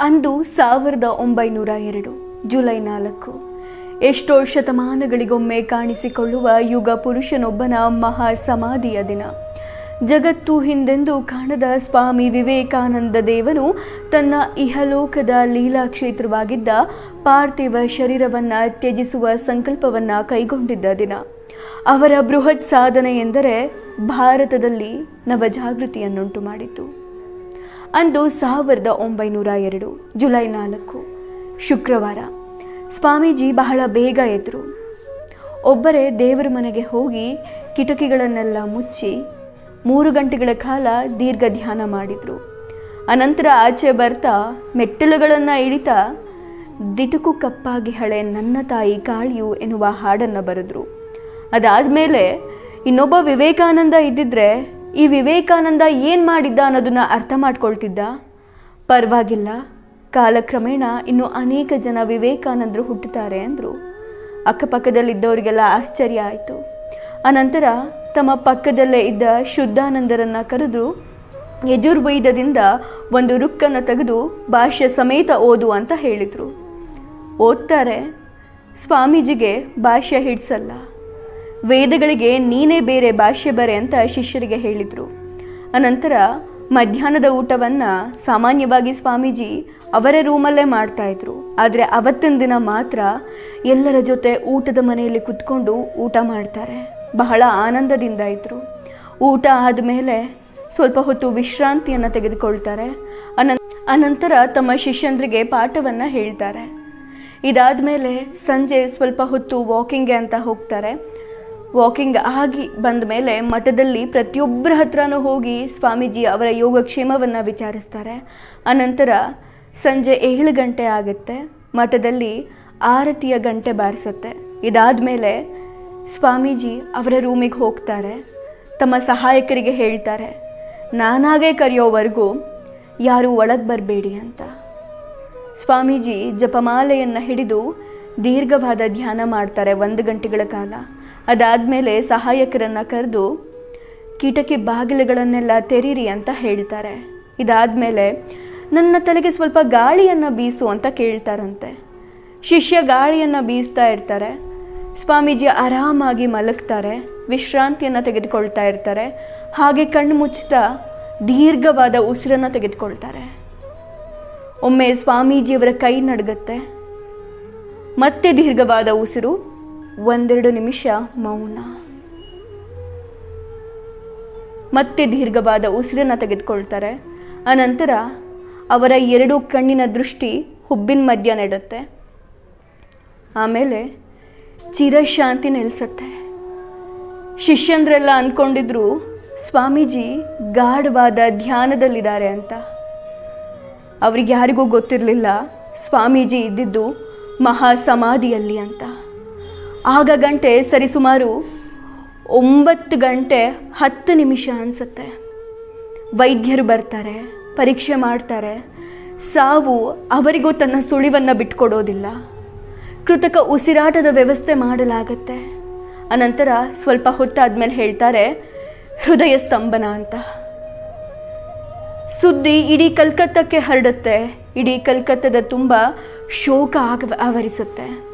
ಅಂದು ಸಾವಿರದ ಒಂಬೈನೂರ ಎರಡು, ಜುಲೈ ನಾಲ್ಕು. ಎಷ್ಟೋ ಶತಮಾನಗಳಿಗೊಮ್ಮೆ ಕಾಣಿಸಿಕೊಳ್ಳುವ ಯುಗ ಪುರುಷನೊಬ್ಬನ ಮಹಾ ಸಮಾಧಿಯ ದಿನ. ಜಗತ್ತು ಹಿಂದೆಂದು ಕಾಣದ ಸ್ವಾಮಿ ವಿವೇಕಾನಂದ ದೇವನು ತನ್ನ ಇಹಲೋಕದ ಲೀಲಾ ಕ್ಷೇತ್ರವಾಗಿದ್ದ ಪಾರ್ಥಿವ ಶರೀರವನ್ನು ತ್ಯಜಿಸುವ ಸಂಕಲ್ಪವನ್ನು ಕೈಗೊಂಡಿದ್ದ ದಿನ. ಅವರ ಬೃಹತ್ ಸಾಧನೆ ಎಂದರೆ ಭಾರತದಲ್ಲಿ ನವಜಾಗೃತಿಯನ್ನುಂಟು ಮಾಡಿತು. ಅಂದು ಸಾವಿರದ ಒಂಬೈನೂರ ಎರಡು ಜುಲೈ ನಾಲ್ಕು, ಶುಕ್ರವಾರ. ಸ್ವಾಮೀಜಿ ಬಹಳ ಬೇಗ ಎದ್ರು. ಒಬ್ಬರೇ ದೇವರ ಮನೆಗೆ ಹೋಗಿ ಕಿಟಕಿಗಳನ್ನೆಲ್ಲ ಮುಚ್ಚಿ ಮೂರು ಗಂಟೆಗಳ ಕಾಲ ದೀರ್ಘ ಧ್ಯಾನ ಮಾಡಿದರು. ಅನಂತರ ಆಚೆ ಬರ್ತಾ ಮೆಟ್ಟಿಲುಗಳನ್ನು ಇಳಿತಾ ದಿಟುಕು ಕಪ್ಪಾಗಿ ಹಳೆ ನನ್ನ ತಾಯಿ ಕಾಳಿಯು ಎನ್ನುವ ಹಾಡನ್ನು ಬರೆದ್ರು. ಅದಾದಮೇಲೆ ಇನ್ನೊಬ್ಬ ವಿವೇಕಾನಂದ ಇದ್ದಿದ್ರೆ ಈ ವಿವೇಕಾನಂದ ಏನು ಮಾಡಿದ್ದ ಅನ್ನೋದನ್ನ ಅರ್ಥ ಮಾಡ್ಕೊಳ್ತಿದ್ದ? ಪರವಾಗಿಲ್ಲ. ಕಾಲಕ್ರಮೇಣ ಇನ್ನು ಅನೇಕ ಜನ ವಿವೇಕಾನಂದರು ಹುಟ್ಟುತ್ತಾರೆ ಅಂದರು. ಅಕ್ಕಪಕ್ಕದಲ್ಲಿದ್ದವರಿಗೆಲ್ಲ ಆಶ್ಚರ್ಯ ಆಯಿತು. ಅನಂತರ ತಮ್ಮ ಪಕ್ಕದಲ್ಲೇ ಇದ್ದ ಶುದ್ಧಾನಂದರನ್ನು ಕರೆದು ಯಜುರ್ವೇದದಿಂದ ಒಂದು ರುಕ್ಕನ್ನು ತೆಗೆದು ಭಾಷ್ಯ ಸಮೇತ ಓದು ಅಂತ ಹೇಳಿದರು. ಓದ್ತಾರೆ. ಸ್ವಾಮೀಜಿಗೆ ಭಾಷ್ಯ ಹಿಡ್ಸಲ್ಲ. ವೇದಗಳಿಗೆ ನೀನೇ ಬೇರೆ ಭಾಷೆ ಬರೆ ಅಂತ ಶಿಷ್ಯರಿಗೆ ಹೇಳಿದರು. ಅನಂತರ ಮಧ್ಯಾಹ್ನದ ಊಟವನ್ನು ಸಾಮಾನ್ಯವಾಗಿ ಸ್ವಾಮೀಜಿ ಅವರೇ ರೂಮಲ್ಲೇ ಮಾಡ್ತಾಯಿದ್ರು ಆದರೆ ಅವತ್ತಿನ ದಿನ ಮಾತ್ರ ಎಲ್ಲರ ಜೊತೆ ಊಟದ ಮನೆಯಲ್ಲಿ ಕುತ್ಕೊಂಡು ಊಟ ಮಾಡ್ತಾರೆ. ಬಹಳ ಆನಂದದಿಂದ ಇದ್ದರು ಊಟ ಆದಮೇಲೆ ಸ್ವಲ್ಪ ಹೊತ್ತು ವಿಶ್ರಾಂತಿಯನ್ನು ತೆಗೆದುಕೊಳ್ತಾರೆ. ಅನ ಅನಂತರ ತಮ್ಮ ಶಿಷ್ಯಂದ್ರಿಗೆ ಪಾಠವನ್ನು ಹೇಳ್ತಾರೆ. ಇದಾದ ಮೇಲೆ ಸಂಜೆ ಸ್ವಲ್ಪ ಹೊತ್ತು ವಾಕಿಂಗ್ಗೆ ಅಂತ ಹೋಗ್ತಾರೆ. ವಾಕಿಂಗ್ ಆಗಿ ಬಂದ ಮೇಲೆ ಮಠದಲ್ಲಿ ಪ್ರತಿಯೊಬ್ಬರ ಹತ್ರನೂ ಹೋಗಿ ಸ್ವಾಮೀಜಿ ಅವರ ಯೋಗಕ್ಷೇಮವನ್ನು ವಿಚಾರಿಸ್ತಾರೆ. ಅನಂತರ ಸಂಜೆ ಏಳು ಗಂಟೆ ಆಗುತ್ತೆ. ಮಠದಲ್ಲಿ ಆರತಿಯ ಗಂಟೆ ಬಾರಿಸುತ್ತೆ. ಇದಾದ ಮೇಲೆ ಸ್ವಾಮೀಜಿ ಅವರ ರೂಮಿಗೆ ಹೋಗ್ತಾರೆ. ತಮ್ಮ ಸಹಾಯಕರಿಗೆ ಹೇಳ್ತಾರೆ, ನಾನಾಗೇ ಕರೆಯೋವರೆಗೂ ಯಾರೂ ಒಳಗೆ ಬರಬೇಡಿ ಅಂತ. ಸ್ವಾಮೀಜಿ ಜಪಮಾಲೆಯನ್ನು ಹಿಡಿದು ದೀರ್ಘವಾದ ಧ್ಯಾನ ಮಾಡ್ತಾರೆ ಒಂದು ಗಂಟೆಗಳ ಕಾಲ. ಅದಾದಮೇಲೆ ಸಹಾಯಕರನ್ನು ಕರೆದು ಕೀಟಕಿ ಬಾಗಿಲುಗಳನ್ನೆಲ್ಲ ತೆರೀರಿ ಅಂತ ಹೇಳ್ತಾರೆ. ಇದಾದಮೇಲೆ ನನ್ನ ತಲೆಗೆ ಸ್ವಲ್ಪ ಗಾಳಿಯನ್ನು ಬೀಸು ಅಂತ ಕೇಳ್ತಾರಂತೆ. ಶಿಷ್ಯ ಗಾಳಿಯನ್ನು ಬೀಸ್ತಾ ಇರ್ತಾರೆ. ಸ್ವಾಮೀಜಿ ಆರಾಮಾಗಿ ಮಲಗ್ತಾರೆ, ವಿಶ್ರಾಂತಿಯನ್ನು ತೆಗೆದುಕೊಳ್ತಾ ಇರ್ತಾರೆ. ಹಾಗೆ ಕಣ್ಣು ಮುಚ್ಚುತ್ತಾ ದೀರ್ಘವಾದ ಉಸಿರನ್ನು ತೆಗೆದುಕೊಳ್ತಾರೆ. ಒಮ್ಮೆ ಸ್ವಾಮೀಜಿಯವರ ಕೈ ನಡಗುತ್ತೆ. ಮತ್ತೆ ದೀರ್ಘವಾದ ಉಸಿರು ಒಂದೆರಡು ನಿಮಿಷ ಮೌನ. ಮತ್ತೆ ದೀರ್ಘವಾದ ಉಸಿರನ್ನು ತೆಗೆದುಕೊಳ್ತಾರೆ. ಅನಂತರ ಅವರ ಎರಡು ಕಣ್ಣಿನ ದೃಷ್ಟಿ ಹುಬ್ಬಿನ ಮಧ್ಯ ನೆಡುತ್ತೆ. ಆಮೇಲೆ ಚಿರಶಾಂತಿ ನೆಲೆಸುತ್ತೆ. ಶಿಷ್ಯಂದ್ರೆಲ್ಲ ಅಂದ್ಕೊಂಡಿದ್ರು ಸ್ವಾಮೀಜಿ ಗಾಢವಾದ ಧ್ಯಾನದಲ್ಲಿದ್ದಾರೆ ಅಂತ. ಅವ್ರಿಗೆ ಯಾರಿಗೂ ಗೊತ್ತಿರಲಿಲ್ಲ, ಸ್ವಾಮೀಜಿ ಇದ್ದಿದ್ದು ಮಹಾ ಸಮಾಧಿಯಲ್ಲಿ ಅಂತ. ಆಗ ಗಂಟೆ ಸರಿಸುಮಾರು ಒಂಬತ್ತು ಗಂಟೆ ಹತ್ತು ನಿಮಿಷ ಅನಿಸುತ್ತೆ. ವೈದ್ಯರು ಬರ್ತಾರೆ, ಪರೀಕ್ಷೆ ಮಾಡ್ತಾರೆ. ಸಾವು ಅವರಿಗೂ ತನ್ನ ಸುಳಿವನ್ನು ಬಿಟ್ಕೊಡೋದಿಲ್ಲ. ಕೃತಕ ಉಸಿರಾಟದ ವ್ಯವಸ್ಥೆ ಮಾಡಲಾಗತ್ತೆ. ಅನಂತರ ಸ್ವಲ್ಪ ಹೊತ್ತಾದ ಮೇಲೆ ಹೇಳ್ತಾರೆ, ಹೃದಯ ಸ್ತಂಭನ ಅಂತ. ಸುದ್ದಿ ಇಡೀ ಕಲ್ಕತ್ತಕ್ಕೆ ಹರಡುತ್ತೆ. ಇಡೀ ಕಲ್ಕತ್ತದ ತುಂಬ ಶೋಕ ಆಗ, ಆವರಿಸುತ್ತೆ.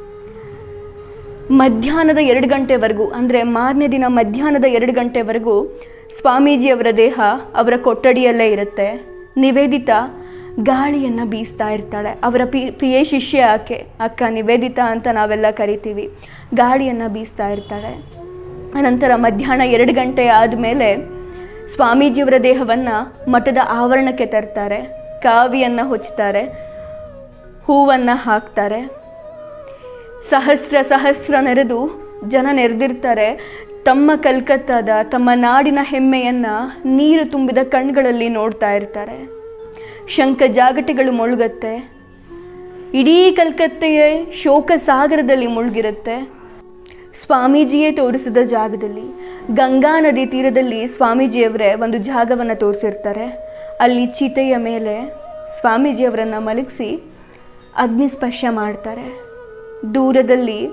ಮಧ್ಯಾಹ್ನದ ಎರಡು ಗಂಟೆವರೆಗೂ, ಅಂದರೆ ಮಾರನೇ ದಿನ ಮಧ್ಯಾಹ್ನದ ಎರಡು ಗಂಟೆವರೆಗೂ ಸ್ವಾಮೀಜಿಯವರ ದೇಹ ಅವರ ಕೊಠಡಿಯಲ್ಲೇ ಇರುತ್ತೆ. ನಿವೇದಿತ ಗಾಳಿಯನ್ನು ಬೀಸ್ತಾ ಇರ್ತಾಳೆ. ಅವರ ಪಿ, ಪ್ರಿಯ ಶಿಷ್ಯ ಆಕೆ, ಅಕ್ಕ ನಿವೇದಿತಾ ಅಂತ ನಾವೆಲ್ಲ ಕರಿತೀವಿ. ಗಾಳಿಯನ್ನು ಬೀಸ್ತಾ ಇರ್ತಾಳೆ. ಅನಂತರ ಮಧ್ಯಾಹ್ನ ಎರಡು ಗಂಟೆ ಆದಮೇಲೆ ಸ್ವಾಮೀಜಿಯವರ ದೇಹವನ್ನು ಮಠದ ಆವರಣಕ್ಕೆ ತರ್ತಾರೆ. ಕಾವಿಯನ್ನು ಹೊಚ್ತಾರೆ. ಹೂವನ್ನು ಹಾಕ್ತಾರೆ. ಸಹಸ್ರ ಸಹಸ್ರ ನೆರೆದು ಜನ ನೆರೆದಿರ್ತಾರೆ. ತಮ್ಮ ಕಲ್ಕತ್ತಾದ, ತಮ್ಮ ನಾಡಿನ ಹೆಮ್ಮೆಯನ್ನು ನೀರು ತುಂಬಿದ ಕಣ್ಗಳಲ್ಲಿ ನೋಡ್ತಾ ಇರ್ತಾರೆ. ಶಂಖ ಜಾಗಟೆಗಳು ಮುಳುಗತ್ತೆ. ಇಡೀ ಕಲ್ಕತ್ತೆಯೇ ಶೋಕ ಸಾಗರದಲ್ಲಿ ಮುಳುಗಿರುತ್ತೆ. ಸ್ವಾಮೀಜಿಯೇ ತೋರಿಸಿದ ಜಾಗದಲ್ಲಿ, ಗಂಗಾ ನದಿ ತೀರದಲ್ಲಿ ಸ್ವಾಮೀಜಿಯವರೇ ಒಂದು ಜಾಗವನ್ನು ತೋರಿಸಿರ್ತಾರೆ. ಅಲ್ಲಿ ಚಿತೆಯ ಮೇಲೆ ಸ್ವಾಮೀಜಿಯವರನ್ನು ಮಲಗಿಸಿ ಅಗ್ನಿಸ್ಪರ್ಶ ಮಾಡ್ತಾರೆ. ದೂರದಲ್ಲಿ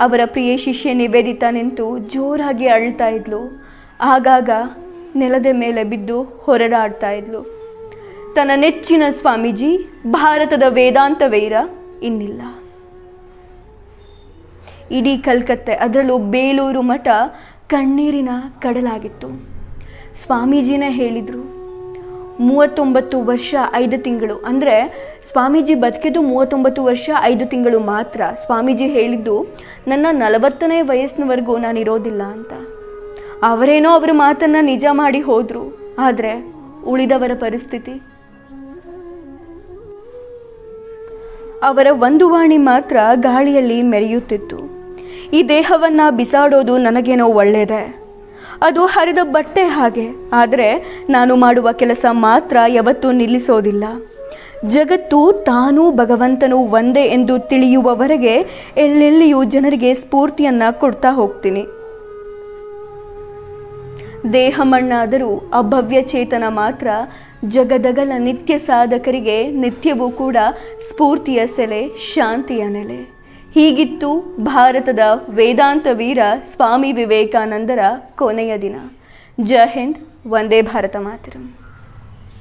ಅವರ ಪ್ರಿಯ ಶಿಷ್ಯ ನಿವೇದಿತ ನಿಂತು ಜೋರಾಗಿ ಅಳ್ತಾ ಇದ್ಲು. ಆಗಾಗ ನೆಲದ ಮೇಲೆ ಬಿದ್ದು ಹೊರಡಾಡ್ತಾ ಇದ್ಲು. ತನ್ನ ನೆಚ್ಚಿನ ಸ್ವಾಮೀಜಿ, ಭಾರತದ ವೇದಾಂತ ವೈರ ಇನ್ನಿಲ್ಲ. ಇಡೀ ಕಲ್ಕತ್ತೆ ಅದರಲ್ಲೂ ಬೇಲೂರು ಮಠ ಕಣ್ಣೀರಿನ ಕಡಲಾಗಿತ್ತು. ಸ್ವಾಮೀಜಿನೇ ಹೇಳಿದರು ಮೂವತ್ತೊಂಬತ್ತು ವರ್ಷ ಐದು ತಿಂಗಳು. ಅಂದರೆ ಸ್ವಾಮೀಜಿ ಬದುಕಿದ್ದು ಮೂವತ್ತೊಂಬತ್ತು ವರ್ಷ ಐದು ತಿಂಗಳು ಮಾತ್ರ. ಸ್ವಾಮೀಜಿ ಹೇಳಿದ್ದು, ನನ್ನ ನಲವತ್ತನೇ ವಯಸ್ಸಿನವರೆಗೂ ನಾನು ಇರೋದಿಲ್ಲ ಅಂತ. ಅವರೇನೋ ಅವರ ಮಾತನ್ನು ನಿಜ ಮಾಡಿ ಹೋದರು. ಆದರೆ ಉಳಿದವರ ಪರಿಸ್ಥಿತಿ? ಅವರ ಒಂದು ವಾಣಿ ಮಾತ್ರ ಗಾಳಿಯಲ್ಲಿ ಮೆರೆಯುತ್ತಿತ್ತು. ಈ ದೇಹವನ್ನು ಬಿಸಾಡೋದು ನನಗೇನೋ ಒಳ್ಳೆಯದೇ ಅದು ಹರಿದ ಬಟ್ಟೆ ಹಾಗೆ. ಆದರೆ ನಾನು ಮಾಡುವ ಕೆಲಸ ಮಾತ್ರ ಯಾವತ್ತೂ ನಿಲ್ಲಿಸೋದಿಲ್ಲ. ಜಗತ್ತು ತಾನೂ ಭಗವಂತನು ಒಂದೇ ಎಂದು ತಿಳಿಯುವವರೆಗೆ ಎಲ್ಲೆಲ್ಲಿಯೂ ಜನರಿಗೆ ಸ್ಫೂರ್ತಿಯನ್ನು ಕೊಡ್ತಾ ಹೋಗ್ತೀನಿ. ದೇಹ ಮಣ್ಣಾದರೂ ಅಭವ್ಯ ಚೇತನ ಮಾತ್ರ ಜಗದಗಲ ನಿತ್ಯ ಸಾಧಕರಿಗೆ ನಿತ್ಯವೂ ಕೂಡ ಸ್ಫೂರ್ತಿಯ ಸೆಲೆ, ಶಾಂತಿಯ ನೆಲೆ. ಹೀಗಿತ್ತು ಭಾರತದ ವೇದಾಂತ ವೀರ ಸ್ವಾಮಿ ವಿವೇಕಾನಂದರ ಕೊನೆಯ ದಿನ. ಜೈ ಹಿಂದ್ ವಂದೇ ಭಾರತ ಮಾತರಂ.